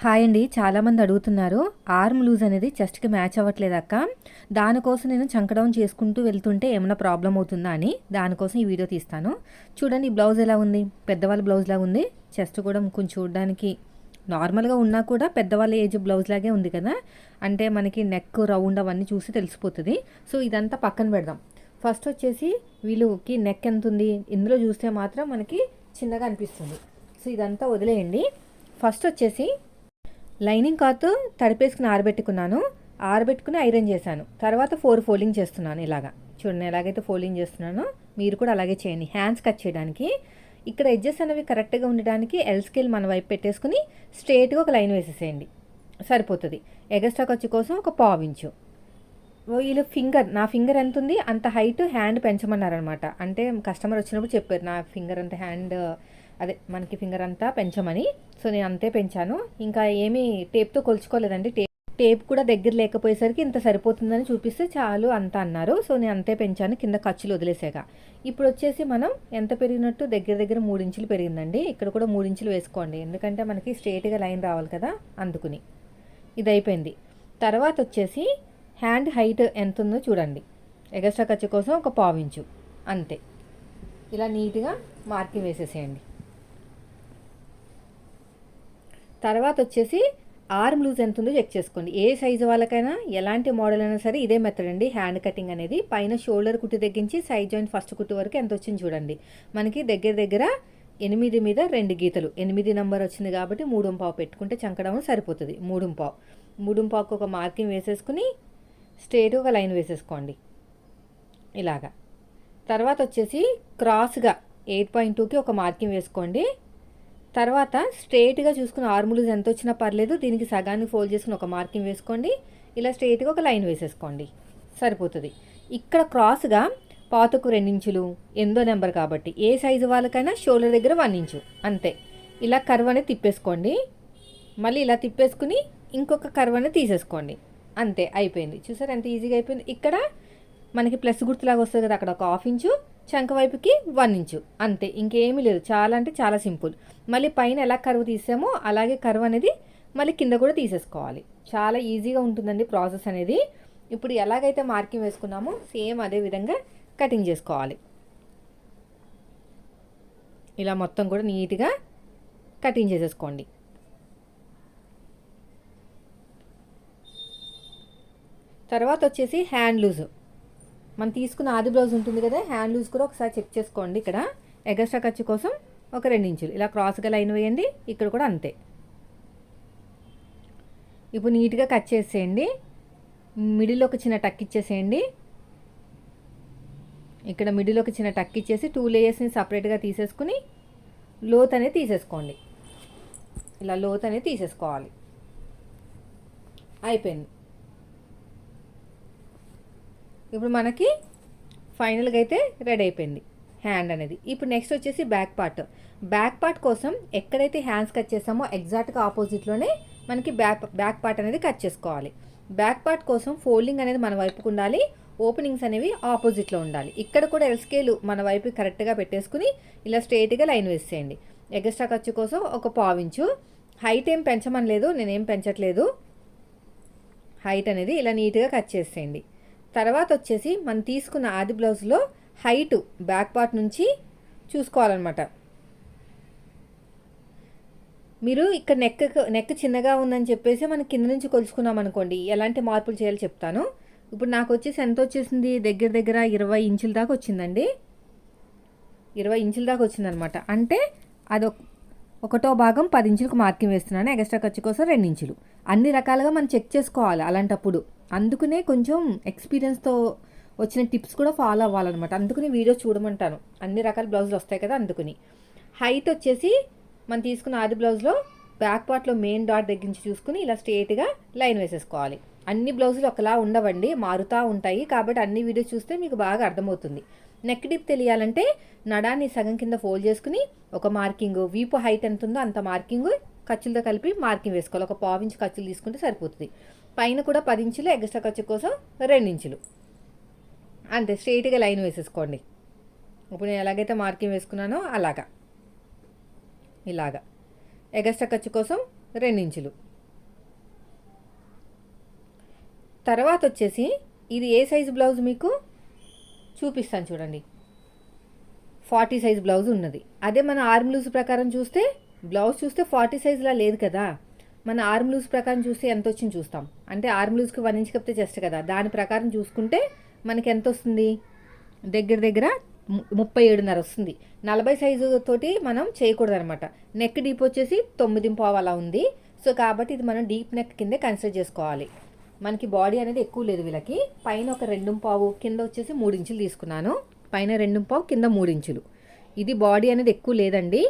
Hi అండి. చాలామంది అడుగుతున్నారు ఆర్మ్ లూజ్ అనేది చెస్ట్కి మ్యాచ్ అవ్వట్లేదు అక్క. దానికోసం నేను చంకడౌన్ చేసుకుంటూ వెళ్తుంటే ఏమైనా ప్రాబ్లం అవుతుందా అని దానికోసం ఈ వీడియో తీస్తాను. చూడండి బ్లౌజ్ ఎలా ఉంది? పెద్దవాళ్ళ బ్లౌజ్ లాగా ఉంది. చెస్ట్ కూడా కొంచెం చూడడానికి నార్మల్గా ఉన్నా కూడా పెద్దవాళ్ళ ఏజ్ బ్లౌజ్ లాగే ఉంది కదా. అంటే మనకి నెక్ రౌండ్ అవన్నీ చూసి తెలిసిపోతుంది. సో ఇదంతా పక్కన పెడదాం. ఫస్ట్ వచ్చేసి వీళ్ళకి నెక్ ఎంత ఉంది? ఇందులో చూస్తే మాత్రం మనకి చిన్నగా అనిపిస్తుంది. సో ఇదంతా వదిలేయండి. ఫస్ట్ వచ్చేసి లైనింగ్ క్లాత్ తడిపేసుకుని ఆరబెట్టుకున్నాను. ఆరబెట్టుకుని ఐరన్ చేశాను. తర్వాత ఫోర్ ఫోల్డింగ్ చేస్తున్నాను ఇలాగా. చూడండి ఎలాగైతే ఫోల్డింగ్ చేస్తున్నానో మీరు కూడా అలాగే చేయండి. హ్యాండ్స్ కట్ చేయడానికి. ఇక్కడ ఎడ్జెస్ అనేవి కరెక్ట్గా ఉండడానికి ఎల్ స్కేల్ మన వైపు పెట్టేసుకుని స్ట్రేట్గా ఒక లైన్ వేసేసేయండి. సరిపోతుంది. ఎగస్ట్రా ఖర్చు కోసం ఒక పావించు వీళ్ళు ఫింగర్ నా ఫింగర్ ఎంత ఉంది? అంత హైట్ హ్యాండ్ పెంచమన్నారనమాట. అంటే కస్టమర్ వచ్చినప్పుడు చెప్పారు నా ఫింగర్ అంత హ్యాండ్ అదే మనకి ఫింగర్ అంతా పెంచమని. సో నేను అంతే పెంచాను. ఇంకా ఏమీ టేప్తో కొలుచుకోలేదండి. టేప్ టేప్ కూడా దగ్గర లేకపోయేసరికి ఇంత సరిపోతుందని చూపిస్తే చాలు అంత అన్నారు. సో నేను అంతే పెంచాను కింద ఖర్చులు వదిలేసాక ఇప్పుడు వచ్చేసి మనం ఎంత పెరిగినట్టు దగ్గర దగ్గర మూడించులు పెరిగిందండి. ఇక్కడ కూడా మూడించులు వేసుకోండి. ఎందుకంటే మనకి స్ట్రేట్గా లైన్ రావాలి కదా అందుకుని. ఇది అయిపోయింది. తర్వాత వచ్చేసి హ్యాండ్ హైట్ ఎంత ఉందో చూడండి. ఎగస్ట్రా ఖర్చు కోసం ఒక పావించు అంతే. ఇలా నీట్గా మార్కింగ్ వేసేసేయండి. తర్వాత వచ్చేసి ఆర్మ్ లూజ్ ఎంత ఉందో చెక్ చేసుకోండి. ఏ సైజు వాళ్ళకైనా ఎలాంటి మోడల్ అయినా సరే ఇదే మెథడ్ అండి. హ్యాండ్ కటింగ్ అనేది. పైన షోల్డర్ కుట్టు తగ్గించి సైడ్ జాయింట్ ఫస్ట్ కుట్టు వరకు ఎంత వచ్చింది చూడండి. మనకి దగ్గర దగ్గర ఎనిమిది మీద రెండు గీతలు. ఎనిమిది నెంబర్ వచ్చింది కాబట్టి మూడుం పావు పెట్టుకుంటే చంకడం సరిపోతుంది. మూడుం పావు. మూడుం పావుకు ఒక మార్కింగ్ వేసేసుకుని స్ట్రేట్ ఒక లైన్ వేసేసుకోండి. ఇలాగా. తర్వాత వచ్చేసి క్రాస్గా ఎయిట్ పాయింట్ టూకి ఒక మార్కింగ్ వేసుకోండి. తర్వాత స్ట్రేట్గా చూసుకుని ఆర్ములు ఎంత వచ్చినా పర్లేదు దీనికి సగాన్ని ఫోల్డ్ చేసుకుని ఒక మార్కింగ్ వేసుకోండి. ఇలా స్ట్రేట్గా ఒక లైన్ వేసేసుకోండి. సరిపోతుంది. ఇక్కడ క్రాస్గా పాతకు రెండించులు ఎందో నెంబర్ కాబట్టి ఏ సైజు వాళ్ళకైనా షోల్డర్ దగ్గర వన్ ఇంచు అంతే. ఇలా కర్వ్ అనేది తిప్పేసుకోండి. మళ్ళీ ఇలా తిప్పేసుకుని ఇంకొక కర్వ్ అనేది తీసేసుకోండి. అంతే అయిపోయింది. చూసారు ఎంత ఈజీగా అయిపోయింది? ఇక్కడ మనకి ప్లస్ గుర్తులాగా వస్తుంది కదా అక్కడ ఒక హాఫ్ ఇంచు చంక వైపుకి వన్ ఇంచు అంతే ఇంకేమీ లేదు. చాలా అంటే చాలా సింపుల్. మళ్ళీ పైన ఎలా కరువు తీసామో అలాగే కరువు అనేది మళ్ళీ కింద కూడా తీసేసుకోవాలి. చాలా ఈజీగా ఉంటుందండి ప్రాసెస్ అనేది. ఇప్పుడు ఎలాగైతే మార్కింగ్ వేసుకున్నామో సేమ్ అదే విధంగా కటింగ్ చేసుకోవాలి. ఇలా మొత్తం కూడా నీట్గా కటింగ్ చేసేసుకోండి. తర్వాత వచ్చేసి హ్యాండ్ లూజు మనం తీసుకున్న ఆది బ్లౌజ్ ఉంటుంది కదా హ్యాండ్ లూజ్ కూడా ఒకసారి చెక్ చేసుకోండి ఇక్కడ. ఎగస్ట్రా ఖర్చు కోసం ఒక రెండు ఇంచులు. ఇలా క్రాస్గా లైన్ వేయండి ఇక్కడ కూడా అంతే. ఇప్పుడు నీట్గా కట్ చేసేయండి. మిడిల్ ఒక చిన్న టక్ ఇచ్చేసేయండి. ఇక్కడ మిడిల్ ఒక చిన్న టక్ ఇచ్చేసి టూ లేయర్స్ని సపరేట్గా తీసేసుకుని లోత్ అనేది తీసేసుకోండి. ఇలా లోత్ అనేది తీసేసుకోవాలి. అయిపోయింది. ఇప్పుడు మనకి ఫైనల్గా అయితే రెడీ అయిపోయింది. హ్యాండ్ అనేది. ఇప్పుడు నెక్స్ట్ వచ్చేసి బ్యాక్ పార్ట్ బ్యాక్ పార్ట్ కోసం ఎక్కడైతే హ్యాండ్స్ కట్ చేసామో ఎగ్జాక్ట్గా ఆపోజిట్లోనే మనకి బ్యాక్ బ్యాక్ పార్ట్ అనేది కట్ చేసుకోవాలి. బ్యాక్ పార్ట్ కోసం ఫోల్డింగ్ అనేది మన వైపుకు ఉండాలి. ఓపెనింగ్స్ అనేవి ఆపోజిట్లో ఉండాలి. ఇక్కడ కూడా ఎల్స్కేలు మన వైపు కరెక్ట్గా పెట్టేసుకుని ఇలా స్ట్రైట్గా లైన్ వేసేయండి. ఎగస్ట్రా ఖర్చు కోసం ఒక పావించు హైట్ ఏం పెంచమని లేదు నేనేం పెంచట్లేదు. హైట్ అనేది ఇలా నీట్గా కట్ చేసేయండి. తర్వాత వచ్చేసి మనం తీసుకున్న ఆది బ్లౌజ్లో హైటు బ్యాక్ పార్ట్ నుంచి చూసుకోవాలన్నమాట. మీరు ఇక్కడ నెక్ నెక్ చిన్నగా ఉందని చెప్పేసి మనం కింద నుంచి కొలుచుకున్నాం అనుకోండి ఎలాంటి మార్పులు చేయాలో చెప్తాను. ఇప్పుడు నాకు వచ్చేసి ఎంత వచ్చేసింది? దగ్గర దగ్గర ఇరవై ఇంచుల దాకా వచ్చిందండి. ఇరవై ఇంచుల దాకా వచ్చిందనమాట అంటే అది ఒకటో భాగం పది ఇంచులకు మార్కింగ్ వేస్తున్నాను. ఎక్స్ట్రా ఖర్చు కోసం రెండు ఇంచులు. అన్ని రకాలుగా మనం చెక్ చేసుకోవాలి అలాంటప్పుడు. అందుకనే కొంచెం ఎక్స్పీరియన్స్తో వచ్చిన టిప్స్ కూడా ఫాలో అవ్వాలన్నమాట. అందుకని వీడియో చూడమంటాను. అన్ని రకాల బ్లౌజులు వస్తాయి కదా అందుకని. హైట్ వచ్చేసి మనం తీసుకున్న ఆది బ్లౌజ్లో బ్యాక్ పార్ట్లో మెయిన్ డాట్ దగ్గర నుంచి చూసుకుని ఇలా స్ట్రేట్గా లైన్ వేసేసుకోవాలి. అన్ని బ్లౌజులు ఒకలా ఉండవండి మారుతూ ఉంటాయి కాబట్టి అన్ని వీడియోస్ చూస్తే మీకు బాగా అర్థమవుతుంది. నెక్ డిప్ తెలియాలంటే నడాన్ని సగం కింద ఫోల్డ్ చేసుకుని ఒక మార్కింగ్ వీపు హైట్ ఎంత ఉందో అంత మార్కింగ్ ఖర్చులతో కలిపి మార్కింగ్ వేసుకోవాలి. ఒక పావించి ఖర్చులు తీసుకుంటే సరిపోతుంది. పైన కూడా పది ఇంచులు ఎగస్ట్రా ఖర్చు కోసం రెండు ఇంచులు. అంతే స్ట్రైట్గా లైన్ వేసేసుకోండి. ఇప్పుడు నేను ఎలాగైతే మార్కింగ్ వేసుకున్నానో అలాగా. ఇలాగా. ఎగస్ట్రా ఖర్చు కోసం రెండు ఇంచులు. తర్వాత వచ్చేసి ఇది ఏ సైజు బ్లౌజ్ మీకు? చూపిస్తాను చూడండి. ఫార్టీ సైజ్ బ్లౌజ్ ఉన్నది. అదే మన ఆర్మ్ లూజ్ ప్రకారం చూస్తే బ్లౌజ్ చూస్తే ఫార్టీ సైజులా లేదు కదా. మన ఆర్మ్ లూజ్ ప్రకారం చూస్తే ఎంత వచ్చింది చూస్తాం. అంటే ఆర్మ్ లూజ్కి వన్ ఇంచ్ కప్పితే జస్ట్ కదా. దాని ప్రకారం చూసుకుంటే మనకి ఎంత వస్తుంది దగ్గర దగ్గర ముప్పై ఏడున్నర వస్తుంది. నలభై సైజు తోటి మనం చేయకూడదు అనమాట నెక్ డీప్ వచ్చేసి తొమ్మిది పావు అలా ఉంది. సో కాబట్టి ఇది మనం డీప్ నెక్ కిందే కన్సిడర్ చేసుకోవాలి. మనకి బాడీ అనేది ఎక్కువ లేదు వీళ్ళకి. పైన ఒక రెండు పావు కింద వచ్చేసి మూడు ఇంచులు తీసుకున్నాను. పైన రెండు పావు కింద మూడు ఇంచులు. ఇది బాడీ అనేది ఎక్కువ లేదండి.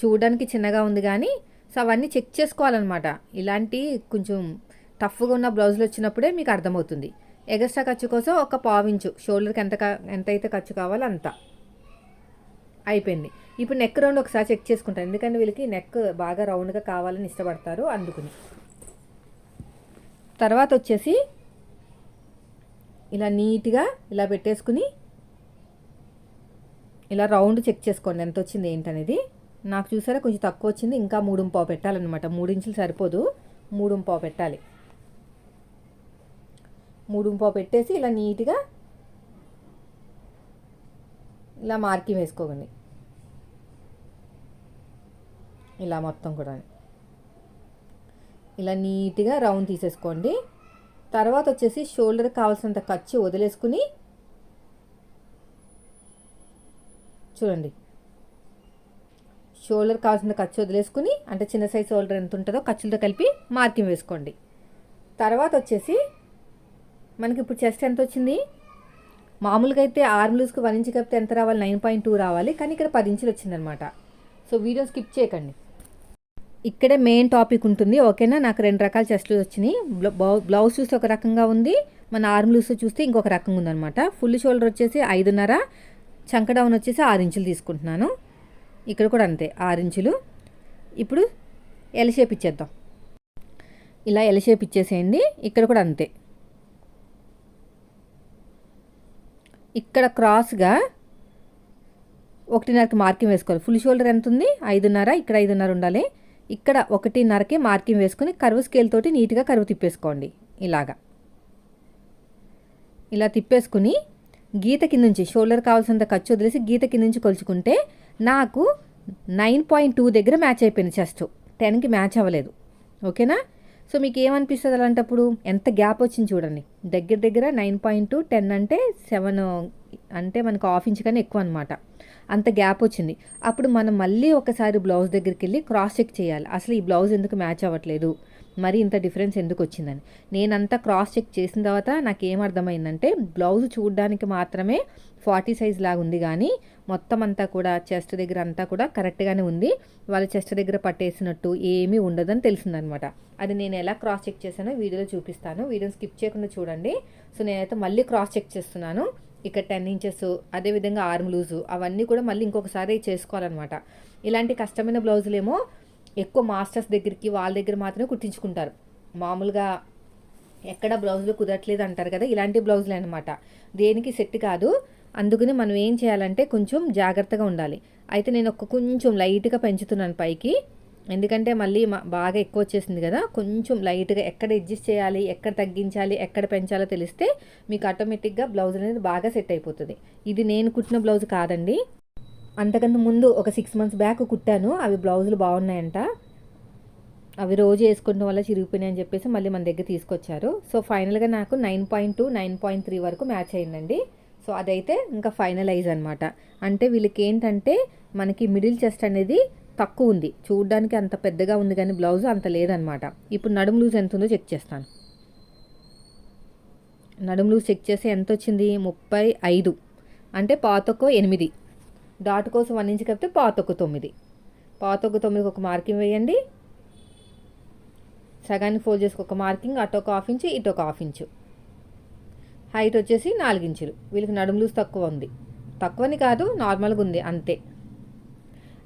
చూడడానికి చిన్నగా ఉంది కానీ సో అవన్నీ చెక్ చేసుకోవాలన్నమాట. ఇలాంటి కొంచెం టఫ్గా ఉన్న బ్లౌజులు వచ్చినప్పుడే మీకు అర్థమవుతుంది. ఎగస్ట్రా ఖర్చు కోసం ఒక పావించు షోల్డర్కి ఎంత కా- ఎంత అయితే ఖర్చు కావాలో అంత అయిపోయింది. ఇప్పుడు నెక్ రౌండ్ ఒకసారి చెక్ చేసుకుంటాను. ఎందుకంటే వీళ్ళకి నెక్ బాగా రౌండ్గా కావాలని ఇష్టపడతారు అందుకుని. తర్వాత వచ్చేసి ఇలా నీట్గా ఇలా పెట్టేసుకుని ఇలా రౌండ్ చెక్ చేసుకోండి. ఎంత వచ్చింది ఏంటనేది. నాకు చూసారా కొంచెం తక్కువ వచ్చింది ఇంకా మూడు పావు పెట్టాలన్నమాట. మూడు ఇంచులు సరిపోదు మూడు పావు పెట్టాలి. మూడు పావు పెట్టేసి ఇలా నీట్గా ఇలా మార్కింగ్ వేసుకోకండి. ఇలా మొత్తం కూడా. ఇలా నీట్గా రౌండ్ తీసేసుకోండి. తర్వాత వచ్చేసి షోల్డర్ కావాల్సినంత ఖర్చు వదిలేసుకుని చూడండి. షోల్డర్ కావాల్సిన ఖర్చు వదిలేసుకుని అంటే చిన్న సైజ్ షోల్డర్ ఎంత ఉంటుందో ఖర్చులతో కలిపి మార్కింగ్ వేసుకోండి. తర్వాత వచ్చేసి మనకి ఇప్పుడు చెస్ట్ ఎంత వచ్చింది? మామూలుగా అయితే ఆర్మ్ లూజ్కి వన్ ఇంచ్ కలిపితే ఎంత రావాలి? నైన్ పాయింట్ టూ రావాలి. కానీ ఇక్కడ పది ఇంచులు వచ్చిందనమాట సో వీడియో స్కిప్ చేయకండి. ఇక్కడే మెయిన్ టాపిక్ ఉంటుంది. ఓకేనా? నాకు రెండు రకాల చెస్ట్లు వచ్చినాయి. బ్లౌజ్ చూస్తే ఒక రకంగా ఉంది. మన ఆర్మ్ లూస్ చూస్తే ఇంకొక రకంగా ఉందనమాట ఫుల్ షోల్డర్ వచ్చేసి ఐదున్నర. చంక డౌన్ వచ్చేసి ఆరు ఇంచులు తీసుకుంటున్నాను. ఇక్కడ కూడా అంతే ఆరు ఇంచులు. ఇప్పుడు ఎల్ షేప్ ఇచ్చేద్దాం. ఇలా ఎల్ షేప్ ఇచ్చేసేయండి ఇక్కడ కూడా అంతే. ఇక్కడ క్రాస్గా ఒకటిన్నరకి మార్కింగ్ వేసుకోవాలి. ఫుల్ షోల్డర్ ఎంత ఉంది? ఐదున్నర ఇక్కడ ఐదున్నర ఉండాలి. ఇక్కడ ఒకటిన్నరకి మార్కింగ్ వేసుకొని కరువు స్కేల్ తోటి నీట్గా కరువు తిప్పేసుకోండి ఇలాగా. ఇలా తిప్పేసుకుని గీత కింద నుంచి షోల్డర్ కావాల్సినంత ఖర్చు వదిలేసి గీత కింద నుంచి కొలుచుకుంటే నాకు నైన్ పాయింట్ టూ దగ్గర మ్యాచ్ అయిపోయింది చెస్ట్. టెన్కి మ్యాచ్ అవ్వలేదు. ఓకేనా? సో మీకు ఏమనిపిస్తుంది అలాంటప్పుడు? ఎంత గ్యాప్ వచ్చింది చూడండి. దగ్గర దగ్గర నైన్ పాయింట్ టూ టెన్ అంటే సెవెన్ అంటే మనకు హాఫ్ ఇంచ్ కన్నా ఎక్కువ అనమాట అంత గ్యాప్ వచ్చింది. అప్పుడు మనం మళ్ళీ ఒకసారి బ్లౌజ్ దగ్గరికి వెళ్ళి క్రాస్ చెక్ చేయాలి. అసలు ఈ బ్లౌజ్ ఎందుకు మ్యాచ్ అవ్వట్లేదు? మరి ఇంత డిఫరెన్స్ ఎందుకు వచ్చిందని నేనంతా క్రాస్ చెక్ చేసిన తర్వాత నాకు ఏం అర్థమైందంటే బ్లౌజ్ చూడడానికి మాత్రమే ఫార్టీ సైజ్ లాగా ఉంది కానీ మొత్తం అంతా కూడా చెస్ట్ దగ్గర అంతా కూడా కరెక్ట్గానే ఉంది. వాళ్ళ చెస్ట్ దగ్గర పట్టేసినట్టు ఏమీ ఉండదని తెలిసిందనమాట. అది నేను ఎలా క్రాస్ చెక్ చేశానో వీడియోలో చూపిస్తాను. వీడియోని స్కిప్ చేయకుండా చూడండి. సో నేనైతే మళ్ళీ క్రాస్ చెక్ చేస్తున్నాను. ఇక్కడ టెన్ ఇంచెస్ అదేవిధంగా ఆర్మ్ లూజు అవన్నీ కూడా మళ్ళీ ఇంకొకసారి చేసుకోవాలన్నమాట. ఇలాంటి కష్టమైన బ్లౌజులేమో ఎక్కువ మాస్టర్స్ దగ్గరికి వాళ్ళ దగ్గర మాత్రమే కుట్టించుకుంటారు. మామూలుగా ఎక్కడ బ్లౌజులు కుదరట్లేదు అంటారు కదా ఇలాంటి బ్లౌజులు అనమాట దేనికి సెట్ కాదు అందుకని మనం ఏం చేయాలంటే కొంచెం జాగ్రత్తగా ఉండాలి. అయితే నేను ఒక కొంచెం లైట్గా పెంచుతున్నాను పైకి. ఎందుకంటే మళ్ళీ మా- బాగా ఎక్కువ వచ్చేసింది కదా కొంచెం లైట్గా ఎక్కడ అడ్జస్ట్ చేయాలి ఎక్కడ తగ్గించాలి ఎక్కడ పెంచాలో తెలిస్తే మీకు ఆటోమేటిక్గా బ్లౌజ్ అనేది బాగా సెట్ అయిపోతుంది. ఇది నేను కుట్టిన బ్లౌజ్ కాదండి. అంతకంత ముందు ఒక సిక్స్ మంత్స్ బ్యాక్ కుట్టాను. అవి బ్లౌజులు బాగున్నాయంట. అవి రోజు వేసుకోవడం వల్ల చిరిగిపోయినాయి అని చెప్పేసి మళ్ళీ మన దగ్గర తీసుకొచ్చారు. సో ఫైనల్గా నాకు nine point two nine point three వరకు మ్యాచ్ అయిందండి. సో అదైతే ఇంకా ఫైనలైజ్ అనమాట అంటే వీళ్ళకి ఏంటంటే మనకి మిడిల్ చెస్ట్ అనేది తక్కువ ఉంది. చూడడానికి అంత పెద్దగా ఉంది కానీ బ్లౌజ్ అంత లేదనమాట ఇప్పుడు నడుము లూజ్ ఎంత ఉందో చెక్ చేస్తాను. నడుము లూజ్ చెక్ చేస్తే ఎంత వచ్చింది? ముప్పై ఐదు. అంటే పాతొక్క ఎనిమిది. డాట్ కోసం వన్ ఇంచ్ కలిపితే పాతొక్క తొమ్మిది. పాతొక్క తొమ్మిదికి ఒక మార్కింగ్ వేయండి. సగానికి ఫోల్డ్ చేసుకు ఒక మార్కింగ్ అటు ఒక హాఫ్ ఇంచు ఇటు ఒక హాఫ్ ఇంచు. హైట్ వచ్చేసి నాలుగించులు వీళ్ళకి నడుము లూస్ తక్కువ ఉంది. తక్కువని కాదు నార్మల్గా ఉంది అంతే.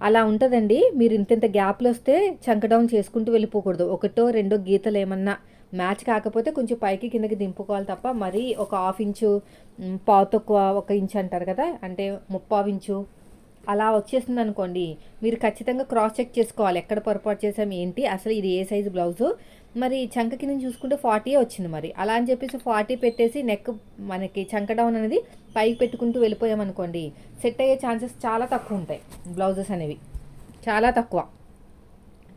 అలా ఉంటుందండి. మీరు ఇంతెంత గ్యాప్లు వస్తే చంక డౌన్ చేసుకుంటూ వెళ్ళిపోకూడదు. ఒకటో రెండో గీతలు ఏమన్నా మ్యాచ్ కాకపోతే కొంచెం పైకి కిందకి దింపుకోవాలి తప్ప మరీ ఒక హాఫ్ ఇంచు పాత పావు తక్కువ ఒక ఇంచు అంటారు కదా అంటే ముప్పావు ఇంచు అలా వచ్చేసింది అనుకోండి మీరు ఖచ్చితంగా క్రాస్ చెక్ చేసుకోవాలి. ఎక్కడ పొరపాటు చేసాం ఏంటి అసలు ఇది ఏ సైజు బ్లౌజు మరి చంక కింద చూసుకుంటే ఫార్టీ వచ్చింది మరి. అలా అని చెప్పేసి ఫార్టీ పెట్టేసి నెక్ మనకి చంక డౌన్ అనేది పైకి పెట్టుకుంటూ వెళ్ళిపోయాం అనుకోండి సెట్ అయ్యే ఛాన్సెస్ చాలా తక్కువ ఉంటాయి బ్లౌజెస్ అనేవి. చాలా తక్కువ.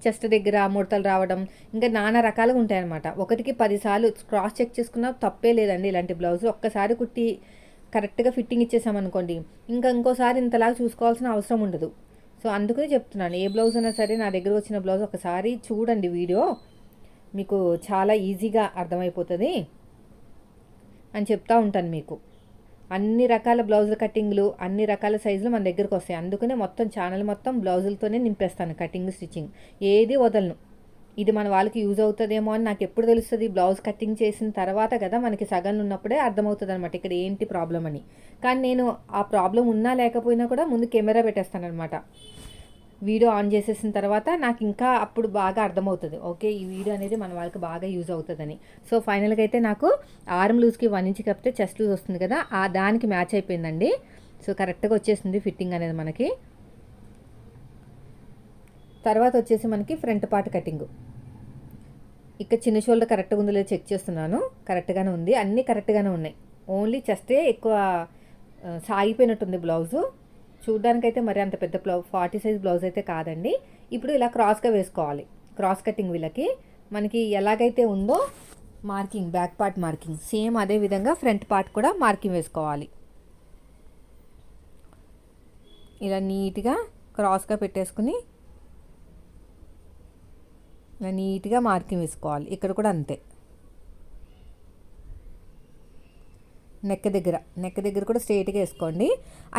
చెస్ట్ దగ్గర ముడతలు రావడం ఇంకా నానా రకాలుగా ఉంటాయన్నమాట. ఒకటికి పదిసార్లు క్రాస్ చెక్ చేసుకున్నా తప్పే లేదండి ఇలాంటి బ్లౌజ్ ఒక్కసారి కుట్టి కరెక్ట్గా ఫిట్టింగ్ ఇచ్చేసామనుకోండి ఇంకా ఇంకోసారి ఇంతలాగా చూసుకోవాల్సిన అవసరం ఉండదు. సో అందుకనే చెప్తున్నాను ఏ బ్లౌజ్ అయినా సరే నా దగ్గర వచ్చిన బ్లౌజ్ ఒకసారి చూడండి వీడియో. మీకు చాలా ఈజీగా అర్థమైపోతుంది అని చెప్తా ఉంటాను మీకు. అన్ని రకాల బ్లౌజుల కటింగ్లు అన్ని రకాల సైజులు మన దగ్గరకు వస్తాయి. అందుకనే మొత్తం ఛానల్ మొత్తం బ్లౌజులతోనే నింపేస్తాను కటింగ్ స్టిచ్చింగ్. ఏది వదలను. ఇది మన వాళ్ళకి యూజ్ అవుతుందేమో అని నాకు ఎప్పుడు తెలుస్తుంది. బ్లౌజ్ కటింగ్ చేసిన తర్వాత కదా మనకి సగం ఉన్నప్పుడే అర్థమవుతుంది అనమాట ఇక్కడ ఏంటి ప్రాబ్లం అని. కానీ నేను ఆ ప్రాబ్లం ఉన్నా లేకపోయినా కూడా ముందు కెమెరా పెట్టేస్తాను అనమాట వీడియో ఆన్ చేసేసిన తర్వాత నాకు ఇంకా అప్పుడు బాగా అర్థమవుతుంది. ఓకే ఈ వీడియో అనేది మన వాళ్ళకి బాగా యూజ్ అవుతుందని. సో ఫైనల్గా అయితే నాకు ఆర్మ్ లూజ్కి వన్ ఇంచ్ కప్పితే చెస్ట్ లూజ్ వస్తుంది కదా ఆ దానికి మ్యాచ్ అయిపోయిందండి. సో కరెక్ట్గా వచ్చేసింది ఫిట్టింగ్ అనేది మనకి. తర్వాత వచ్చేసి మనకి ఫ్రంట్ పార్ట్ కటింగ్. ఇక్కడ చిన్న షోల్డర్ కరెక్ట్గా ఉందో లేదో చెక్ చేస్తున్నాను. కరెక్ట్గానే ఉంది. అన్నీ కరెక్ట్గానే ఉన్నాయి. ఓన్లీ చెస్టే ఎక్కువ సాగిపోయినట్టుంది బ్లౌజు. చూడ్డానికైతే మరి అంత పెద్ద బ్లౌజ్ ఫార్టీ సైజ్ బ్లౌజ్ అయితే కాదండి. ఇప్పుడు ఇలా క్రాస్గా వేసుకోవాలి. క్రాస్ కటింగ్ వీళ్ళకి. మనకి ఎలాగైతే ఉందో marking back part marking. Same అదే విధంగా ఫ్రంట్ పార్ట్ కూడా మార్కింగ్ వేసుకోవాలి. ఇలా నీట్గా క్రాస్గా పెట్టేసుకుని ఇలా నీట్గా మార్కింగ్ వేసుకోవాలి. ఇక్కడ కూడా అంతే. నెక్ దగ్గర నెక్ దగ్గర కూడా స్ట్రైట్గా వేసుకోండి.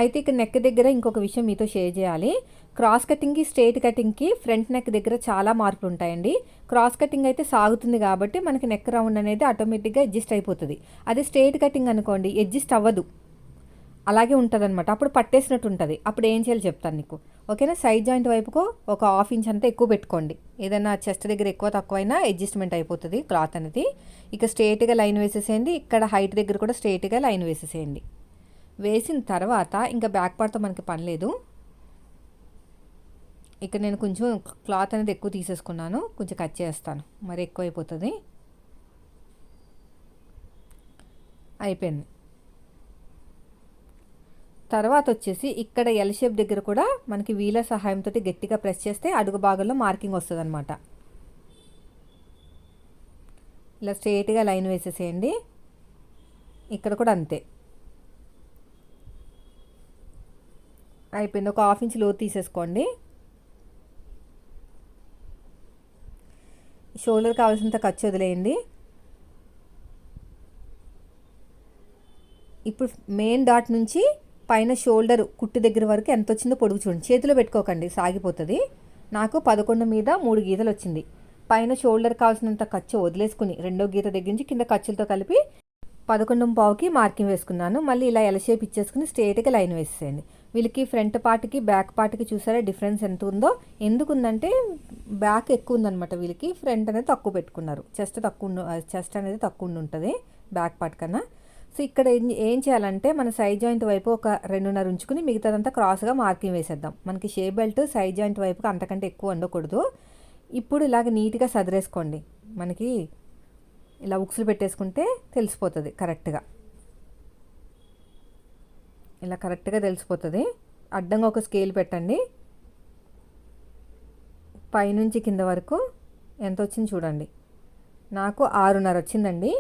అయితే ఇక్కడ నెక్ దగ్గర ఇంకొక విషయం మీతో షేర్ చేయాలి. క్రాస్ కటింగ్కి స్ట్రైట్ కటింగ్కి ఫ్రంట్ నెక్ దగ్గర చాలా మార్పులు ఉంటాయండి. క్రాస్ కటింగ్ అయితే సాగుతుంది కాబట్టి మనకి నెక్ రౌండ్ అనేది ఆటోమేటిక్గా అడ్జస్ట్ అయిపోతుంది. అదే స్ట్రైట్ కటింగ్ అనుకోండి అడ్జస్ట్ అవ్వదు. అలాగే ఉంటుంది అనమాట అప్పుడు పట్టేసినట్టు ఉంటుంది అప్పుడు ఏం చేయాలి చెప్తాను నీకు. ఓకేనా? సైడ్ జాయింట్ వైపుకు ఒక హాఫ్ ఇంచ్ అంతా ఎక్కువ పెట్టుకోండి. ఏదైనా చెస్ట్ దగ్గర ఎక్కువ తక్కువైనా అడ్జస్ట్మెంట్ అయిపోతుంది క్లాత్ అనేది. ఇక స్ట్రేట్గా లైన్ వేసేసేయండి. ఇక్కడ హైట్ దగ్గర కూడా స్ట్రేట్గా లైన్ వేసేసేయండి. వేసిన తర్వాత ఇంకా బ్యాక్ పార్ట్తో మనకి పని లేదు. ఇక్కడ నేను కొంచెం క్లాత్ అనేది ఎక్కువ తీసేసుకున్నాను. కొంచెం కట్ చేస్తాను. మరి ఎక్కువ అయిపోతుంది అయిపోయింది. తర్వాత వచ్చేసి ఇక్కడ ఎల్ షేప్ దగ్గర కూడా మనకి వీల సహాయంతో గట్టిగా ప్రెస్ చేస్తే అడుగు భాగంలో మార్కింగ్ వస్తుంది అనమాట ఇలా స్ట్రేట్గా లైన్ వేసేసేయండి. ఇక్కడ కూడా అంతే. అయిపోయింది. ఒక హాఫ్ ఇంచ్లో తీసేసుకోండి. షోల్డర్ కావాల్సినంత ఖర్చు వదిలేయండి. ఇప్పుడు మెయిన్ డాట్ నుంచి పైన షోల్డర్ కుట్టు దగ్గర వరకు ఎంత వచ్చిందో పొడుగు చూడండి. చేతిలో పెట్టుకోకండి సాగిపోతుంది. నాకు పదకొండు మీద మూడు గీతలు వచ్చింది. పైన షోల్డర్ కావాల్సినంత ఖర్చు వదిలేసుకుని రెండో గీత దగ్గర నుంచి కింద ఖర్చులతో కలిపి పదకొండు పావుకి మార్కింగ్ వేసుకున్నాను. మళ్ళీ ఇలా ఎల షేప్ ఇచ్చేసుకుని స్ట్రేట్గా లైన్ వేసేయండి వీళ్ళకి ఫ్రంట్ పార్ట్కి బ్యాక్ పార్ట్కి చూసారా డిఫరెన్స్ ఎంత ఉందో? ఎందుకు ఉందంటే బ్యాక్ ఎక్కువ ఉందన్నమాట వీళ్ళకి. ఫ్రంట్ అనేది తక్కువ పెట్టుకున్నారు. చెస్ట్ తక్కువ చెస్ట్ అనేది తక్కువ ఉంటుంది బ్యాక్ పార్ట్ కన్నా. సో ఇక్కడ ఏం చేయాలంటే మన సైడ్ జాయింట్ వైపు ఒక రెండున్నర ఉంచుకుని మిగతాదంతా క్రాస్గా మార్కింగ్ వేసేద్దాం. మనకి షే బెల్ట్ సైడ్ జాయింట్ వైపుకి అంతకంటే ఎక్కువ ఉండకూడదు ఇప్పుడు ఇలాగ నీట్గా సదిరేసుకోండి. మనకి ఇలా ఉక్సులు పెట్టేసుకుంటే తెలిసిపోతుంది కరెక్ట్గా ఇలా కరెక్ట్గా తెలిసిపోతుంది. అడ్డంగా ఒక స్కేల్ పెట్టండి. పైనుంచి కింద వరకు ఎంత వచ్చింది చూడండి. నాకు ఆరున్నర వచ్చిందండి.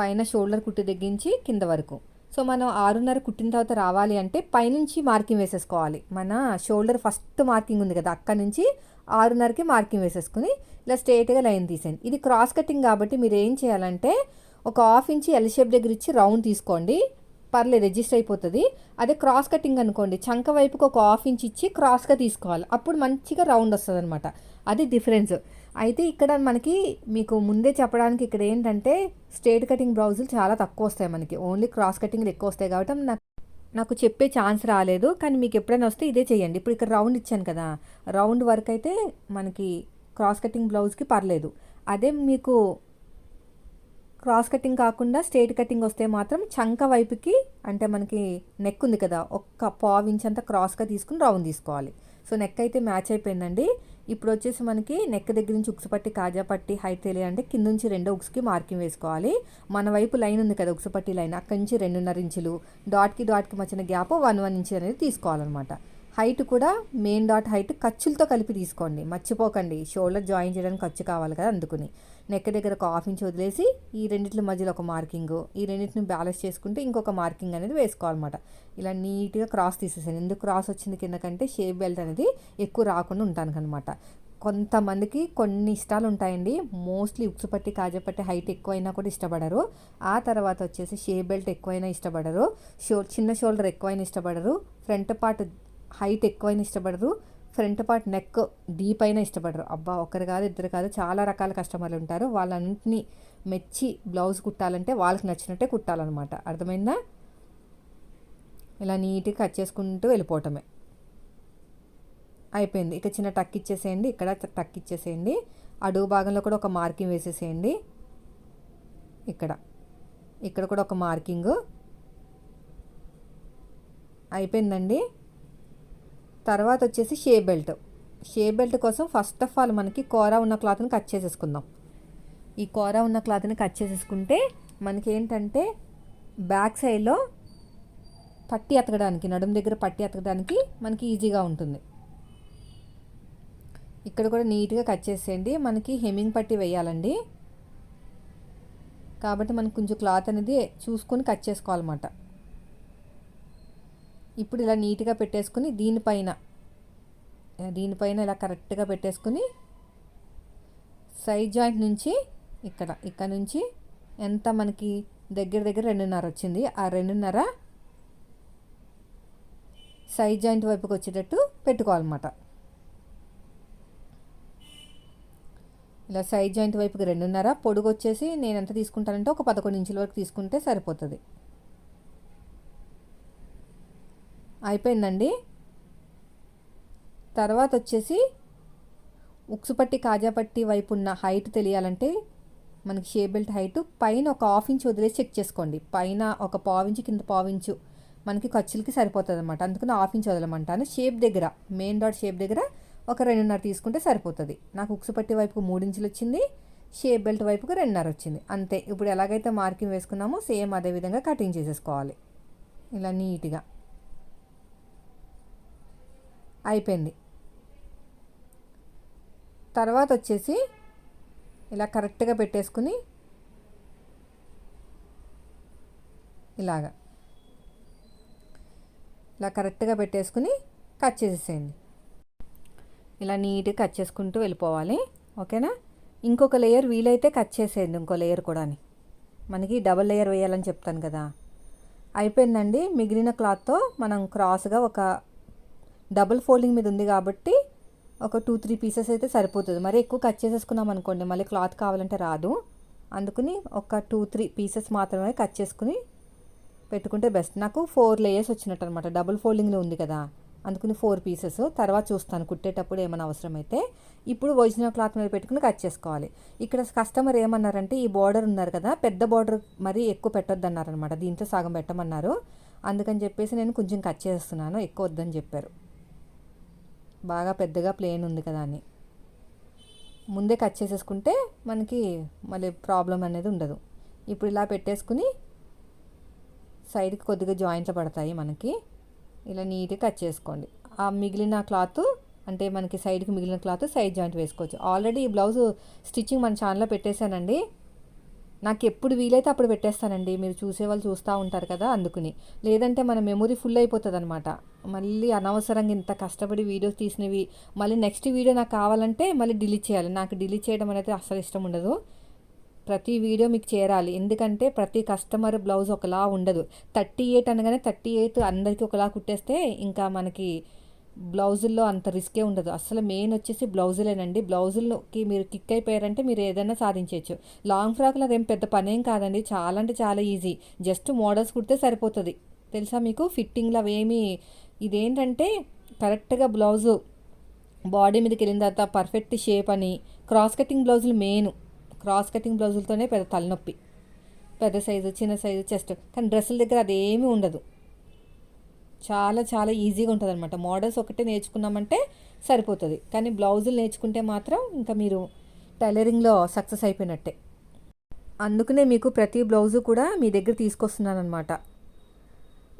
పైన షోల్డర్ కుట్టి తగ్గించి కింద వరకు. సో మనం ఆరున్నర కుట్టిన తర్వాత రావాలి అంటే పైనుంచి మార్కింగ్ వేసేసుకోవాలి. మన షోల్డర్ ఫస్ట్ మార్కింగ్ ఉంది కదా అక్కడ నుంచి ఆరున్నరకి మార్కింగ్ వేసేసుకుని ఇలా స్ట్రేట్గా లైన్ తీసేయండి. ఇది క్రాస్ కటింగ్ కాబట్టి మీరు ఏం చేయాలంటే ఒక హాఫ్ ఇంచి ఎల్ షేప్ దగ్గర ఇచ్చి రౌండ్ తీసుకోండి. పర్లేదు అడ్జస్ట్ అయిపోతుంది. అదే క్రాస్ కటింగ్ అనుకోండి చంక వైపుకి ఒక హాఫ్ ఇంచ్ ఇచ్చి క్రాస్గా తీసుకోవాలి. అప్పుడు మంచిగా రౌండ్ వస్తుంది అనమాట అది డిఫరెన్స్. అయితే ఇక్కడ మనకి మీకు ముందే చెప్పడానికి ఇక్కడ ఏంటంటే స్ట్రేట్ కటింగ్ బ్లౌజులు చాలా తక్కువ వస్తాయి మనకి. ఓన్లీ క్రాస్ కటింగ్లు ఎక్కువ వస్తాయి కాబట్టి నాకు నాకు చెప్పే ఛాన్స్ రాలేదు. కానీ మీకు ఎప్పుడైనా వస్తే ఇదే చేయండి. ఇప్పుడు ఇక్కడ రౌండ్ ఇచ్చాను కదా. రౌండ్ వర్క్ అయితే మనకి క్రాస్ కటింగ్ బ్లౌజ్కి పర్లేదు. అదే మీకు క్రాస్ కటింగ్ కాకుండా స్ట్రేట్ కటింగ్ వస్తే మాత్రం చంక వైపుకి అంటే మనకి నెక్ ఉంది కదా ఒక్క పావు ఇంచ్ అంతా క్రాస్గా తీసుకుని రౌండ్ తీసుకోవాలి. సో నెక్ అయితే మ్యాచ్ అయిపోయిందండి. ఇప్పుడు వచ్చేసి మనకి నెక్ దగ్గర నుంచి ఉక్సు పట్టి కాజా పట్టి హైట్ తెలియాలంటే కింద నుంచి రెండో ఉక్స్కి మార్కింగ్ వేసుకోవాలి. మన వైపు లైన్ ఉంది కదా ఉక్సు పట్టి లైన్ అక్కడి నుంచి రెండున్నర ఇంచులు. డాట్కి డాట్కి మధ్యన గ్యాప్ వన్ వన్ ఇంచు అనేది తీసుకోవాలన్నమాట. హైట్ కూడా మెయిన్ డాట్ హైట్ ఖర్చులతో కలిపి తీసుకోండి. మర్చిపోకండి. షోల్డర్ జాయిన్ చేయడానికి ఖర్చు కావాలి కదా అందుకుని. నెక్ దగ్గర ఒక హాఫ్ ఇంచ్ వదిలేసి ఈ రెండింటి మధ్యలో ఒక మార్కింగ్ ఈ రెండింటిని బ్యాలెన్స్ చేసుకుంటే ఇంకొక మార్కింగ్ అనేది వేసుకోవాలన్నమాట. ఇలా నీట్గా క్రాస్ తీసేసాను ఎందుకు క్రాస్ వచ్చింది కిందకంటే షేప్ బెల్ట్ అనేది ఎక్కువ రాకుండా ఉంటాను అనమాట కొంతమందికి కొన్ని ఇష్టాలు ఉంటాయండి. మోస్ట్లీ ఉక్సు పట్టి కాజపట్టి హైట్ ఎక్కువైనా కూడా ఇష్టపడరు. ఆ తర్వాత వచ్చేసి షేప్ బెల్ట్ ఎక్కువైనా ఇష్టపడరు. షో చిన్న షోల్డర్ ఎక్కువైనా ఇష్టపడరు. ఫ్రంట్ పార్ట్ హైట్ ఎక్కువైనా ఇష్టపడరు. ఫ్రంట్ పార్ట్ నెక్ డీప్ అయినా ఇష్టపడరు. అబ్బా ఒకరు కాదు ఇద్దరు కాదు చాలా రకాల కస్టమర్లు ఉంటారు. వాళ్ళన్నింటినీ మెచ్చి బ్లౌజ్ కుట్టాలంటే వాళ్ళకి నచ్చినట్టే కుట్టాలన్నమాట. అర్థమైందా? ఇలా నీట్గా కట్ చేసుకుంటూ వెళ్ళిపోవటమే. అయిపోయింది. ఇక చిన్న టక్ ఇచ్చేసేయండి. ఇక్కడ టక్ ఇచ్చేసేయండి. అడుగు భాగంలో కూడా ఒక మార్కింగ్ వేసేసేయండి. ఇక్కడ. ఇక్కడ కూడా ఒక మార్కింగ్. అయిపోయిందండి. తర్వాత వచ్చేసి షే బెల్ట్. షే బెల్ట్ కోసం ఫస్ట్ ఆఫ్ ఆల్ మనకి కూర ఉన్న క్లాత్ని కట్ చేసేసుకుందాం. ఈ కూర ఉన్న క్లాత్ని కట్ చేసేసుకుంటే మనకి ఏంటంటే బ్యాక్ సైడ్లో పట్టి ఎతకడానికి నడుము దగ్గర పట్టి ఎతకడానికి మనకి ఈజీగా ఉంటుంది. ఇక్కడ కూడా నీట్గా కట్ చేసేయండి. మనకి హెమ్మింగ్ పట్టి వేయాలండి. కాబట్టి మనకు కొంచెం క్లాత్ అనేది చూసుకొని కట్ చేసుకోవాలన్నమాట. ఇప్పుడు ఇలా నీట్గా పెట్టేసుకుని దీనిపైన దీనిపైన ఇలా కరెక్ట్గా పెట్టేసుకుని సైడ్ జాయింట్ నుంచి ఇక్కడ ఇక్కడ నుంచి ఎంత మనకి దగ్గర దగ్గర రెండున్నర వచ్చింది. ఆ రెండున్నర సైడ్ జాయింట్ వైపుకి వచ్చేటట్టు పెట్టుకోవాలన్నమాట. ఇలా సైడ్ జాయింట్ వైపుకి రెండున్నర పొడుగు వచ్చేసి నేను ఎంత తీసుకుంటానంటే ఒక పదకొండు ఇంచుల వరకు తీసుకుంటే సరిపోతుంది. అయిపోయిందండి. తర్వాత వచ్చేసి ఉక్సుపట్టి కాజాపట్టి వైపు ఉన్న హైట్ తెలియాలంటే మనకి షే బెల్ట్ హైట్ పైన ఒక హాఫ్ ఇంచ్ వదిలేసి చెక్ చేసుకోండి. పైన ఒక పావించు కింద పావించు మనకి ఖర్చులకి సరిపోతుంది అనమాట అందుకని హాఫ్ ఇంచ్ వదలమంటాను. షేప్ దగ్గర మెయిన్ డాట్ షేప్ దగ్గర ఒక రెండున్నర తీసుకుంటే సరిపోతుంది. నాకు ఉక్సుపట్టి వైపుకు మూడించులు వచ్చింది షేప్ బెల్ట్ వైపుకు రెండున్నర వచ్చింది. అంతే. ఇప్పుడు ఎలాగైతే మార్కింగ్ వేసుకున్నామో సేమ్ అదే విధంగా కటింగ్ చేసేసుకోవాలి. ఇలా నీట్గా. అయిపోయింది. తర్వాత వచ్చేసి ఇలా కరెక్ట్గా పెట్టేసుకుని ఇలాగా. ఇలా కరెక్ట్గా పెట్టేసుకుని కట్ చేసేసేయండి. ఇలా నీట్గా కట్ చేసుకుంటూ వెళ్ళిపోవాలి. ఓకేనా? ఇంకొక లేయర్ వీలైతే కట్ చేసేయండి ఇంకో లేయర్ కూడా మనకి డబల్ లేయర్ వేయాలని చెప్తాను కదా. అయిపోయిందండి. మిగిలిన క్లాత్తో మనం క్రాస్గా ఒక డబుల్ ఫోల్డింగ్ మీద ఉంది కాబట్టి ఒక టూ త్రీ పీసెస్ అయితే సరిపోతుంది. మరి ఎక్కువ కట్ చేసేసుకున్నాం అనుకోండి మళ్ళీ క్లాత్ కావాలంటే రాదు. అందుకని ఒక టూ త్రీ పీసెస్ మాత్రమే కట్ చేసుకుని పెట్టుకుంటే బెస్ట్. నాకు ఫోర్ లేయర్స్ వచ్చినట్టు అనమాట డబుల్ ఫోల్డింగ్లో ఉంది కదా అందుకని ఫోర్ పీసెస్. తర్వాత చూస్తాను కుట్టేటప్పుడు ఏమైనా అవసరమైతే. ఇప్పుడు ఒరిజినల్ క్లాత్ మీద పెట్టుకుని కట్ చేసుకోవాలి. ఇక్కడ కస్టమర్ ఏమన్నారంటే ఈ బార్డర్ ఉన్నారు కదా పెద్ద బార్డర్ మరీ ఎక్కువ పెట్టొద్దన్నారనమాట. దీంతో సగం పెట్టమన్నారు. అందుకని చెప్పేసి నేను కొంచెం కట్ చేస్తున్నాను ఎక్కువ వద్దని చెప్పారు. బాగా పెద్దగా ప్లేన్ ఉంది కదా అని. ముందే కట్ చేసేసుకుంటే మనకి మళ్ళీ ప్రాబ్లం అనేది ఉండదు. ఇప్పుడు ఇలా పెట్టేసుకుని సైడ్కి కొద్దిగా జాయింట్లు పడతాయి మనకి. ఇలా నీట్గా కట్ చేసుకోండి. ఆ మిగిలిన క్లాత్ అంటే మనకి సైడ్కి మిగిలిన క్లాత్ సైడ్ జాయింట్ వేసుకోవచ్చు. ఆల్రెడీ ఈ బ్లౌజ్ స్టిచ్చింగ్ మన ఛానల్లో పెట్టేశానండి. నాకు ఎప్పుడు వీలైతే అప్పుడు పెట్టేస్తానండి. మీరు చూసేవాళ్ళు చూస్తూ ఉంటారు కదా అందుకుని. లేదంటే మన మెమొరీ ఫుల్ అయిపోతుంది అనమాట మళ్ళీ అనవసరంగా ఇంత కష్టపడి వీడియోస్ తీసినవి మళ్ళీ నెక్స్ట్ వీడియో నాకు కావాలంటే మళ్ళీ డిలీట్ చేయాలి. నాకు డిలీట్ చేయడం అనేది అస్సలు ఇష్టం ఉండదు. ప్రతి వీడియో మీకు చేరాలి. ఎందుకంటే ప్రతి కస్టమర్ బ్లౌజ్ ఒకలా ఉండదు. థర్టీ ఎయిట్ అనగానే థర్టీ ఎయిట్ అందరికీ ఒకలా కుట్టేస్తే ఇంకా మనకి బ్లౌజుల్లో అంత రిస్కే ఉండదు. అసలు మెయిన్ వచ్చేసి బ్లౌజులేనండి. బ్లౌజుల్లోకి మీరు కిక్ అయిపోయారంటే మీరు ఏదైనా సాధించవచ్చు. లాంగ్ ఫ్రాక్లో అదేం పెద్ద పనేం కాదండి. చాలా అంటే చాలా ఈజీ జస్ట్ మోడల్స్ కుడితే సరిపోతుంది. తెలుసా మీకు? ఫిట్టింగ్లో అవేమి ఇదేంటంటే కరెక్ట్గా బ్లౌజు బాడీ మీదకి వెళ్ళిన తర్వాత పర్ఫెక్ట్ షేప్ అని క్రాస్ కటింగ్ బ్లౌజులు మెయిన్ క్రాస్ కటింగ్ బ్లౌజులతోనే పెద్ద తలనొప్పి. పెద్ద సైజు చిన్న సైజు చెస్ట్ కానీ డ్రెస్సుల దగ్గర అదేమీ ఉండదు. చాలా చాలా ఈజీగా ఉంటుంది అనమాట మోడల్స్ ఒకటే నేర్చుకున్నామంటే సరిపోతుంది. కానీ బ్లౌజులు నేర్చుకుంటే మాత్రం ఇంకా మీరు టైలరింగ్లో సక్సెస్ అయిపోయినట్టే. అందుకనే మీకు ప్రతి బ్లౌజు కూడా మీ దగ్గర తీసుకొస్తున్నాను అనమాట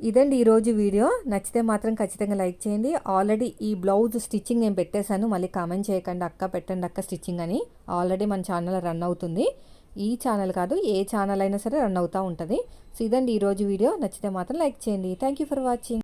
ఇదండి ఈరోజు వీడియో. నచ్చితే మాత్రం ఖచ్చితంగా లైక్ చేయండి. ఆల్రెడీ ఈ బ్లౌజ్ స్టిచ్చింగ్ నేను పెట్టేశాను. మళ్ళీ కామెంట్ చేయకండి. అక్క పెట్టండి అక్క స్టిచ్చింగ్ అని. ఆల్రెడీ మన ఛానల్ రన్ అవుతుంది. ఈ ఛానల్ కాదు ఏ ఛానల్ అయినా సరే రన్ అవుతూ ఉంటుంది. సో ఇదండి ఈరోజు వీడియో. నచ్చితే మాత్రం లైక్ చేయండి. Thank you for watching